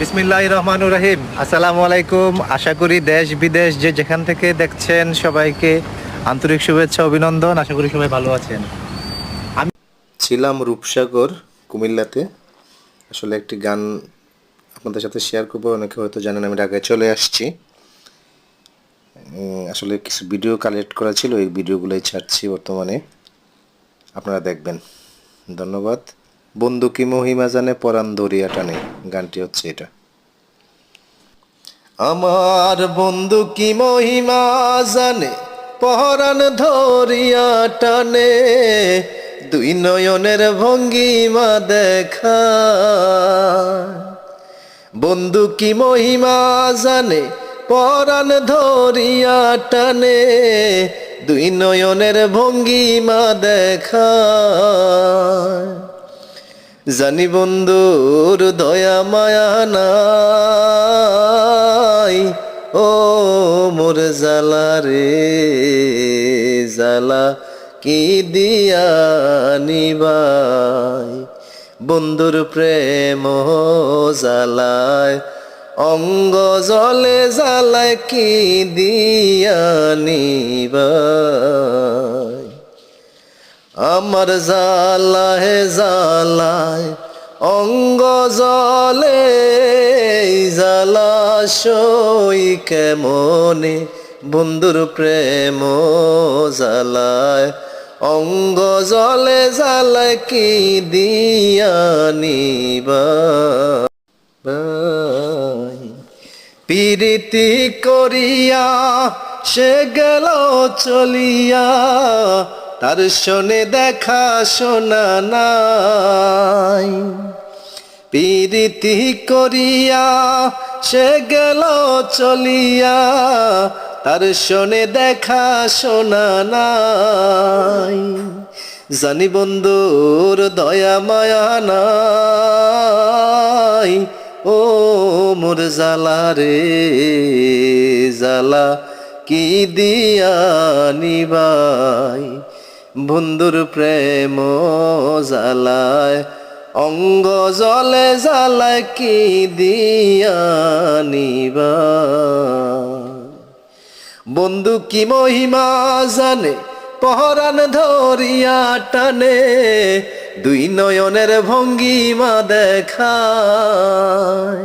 বিসমিল্লাহ রহমান রাহিম আসসালামু আলাইকুম আশা করি দেশ বিদেশ যে যেখান থেকে দেখছেন সবাইকে আন্তরিক শুভেচ্ছা, অভিনন্দন। আশা করি সবাই ভালো আছেন। আমি ছিলাম রূপসাগর, কুমিল্লাতে। আসলে একটি গান আপনাদের সাথে শেয়ার করব। অনেকে হয়তো জানেন আমি ঢাকায় চলে আসছি। আসলে কিছু ভিডিও কালেক্ট করা ছিল। এই ভিডিওগুলোই ছাড়ছি বর্তমানে। আপনারা দেখবেন। ধন্যবাদ। বন্ধু কি মহিমা জানে, পরাণ দরিয়া টানে গানটি হচ্ছে এটা। আমার বন্ধু কি মহিমা জানে, পরাণ ধরিয়া টানে দুই নয়নের ভঙ্গিমা দেখা। বন্ধু কি মহিমা জানে, পরাণ ধরিয়া টানে দুই নয়নের ভঙ্গিমা দেখা। জানি বন্ধুর দয়া মায়া নাই। ও মোর জালা রে জালা কি দিয়া নিবাই? বন্ধুর প্রেম জালায় অঙ্গ জলে জালায় কি দিয়া নিবাই? আমার জালায় জালায় অঙ্গ জলে জালা সই কেমনে? বন্ধুর প্রেম জালায় অঙ্গ জলে জালায় কি দিয়া নিবা? পিরিতি করিয়া সে গেল চলিয়া। তার শোনে দেখা শোনা নাই। পিরিতি করিয়া সে গেল চলিয়া, তার শোনে দেখা শোনা নাই। জানি বন্ধুর দয়া মায়া নাই। ও মোর জালা রে জালা কি দিয়া নিবাই? বন্ধুর প্রেম জালায় অঙ্গ জলে জালায় কি দিয়া নিবাই বন্ধু কি মহিমা জানে, পহরান ধরিয়া টানে, দুই নয়নের ভঙ্গিমা দেখায়।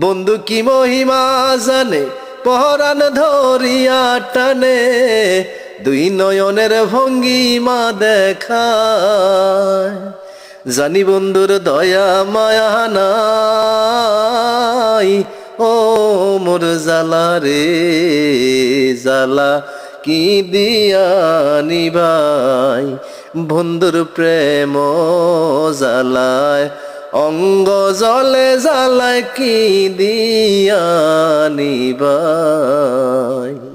বন্ধু কি মহিমা জানে, পহরান ধরিয়া টানে দুই নয়নের ভঙ্গিমা দেখায়। জানি বন্ধুর দয়া, মায়া নাই। ও মোর জালা রে জালা কি দিয়া নিবাই? বন্ধুর প্রেম জালায় অঙ্গ জলে জালায় কি দিয়া নিবাই?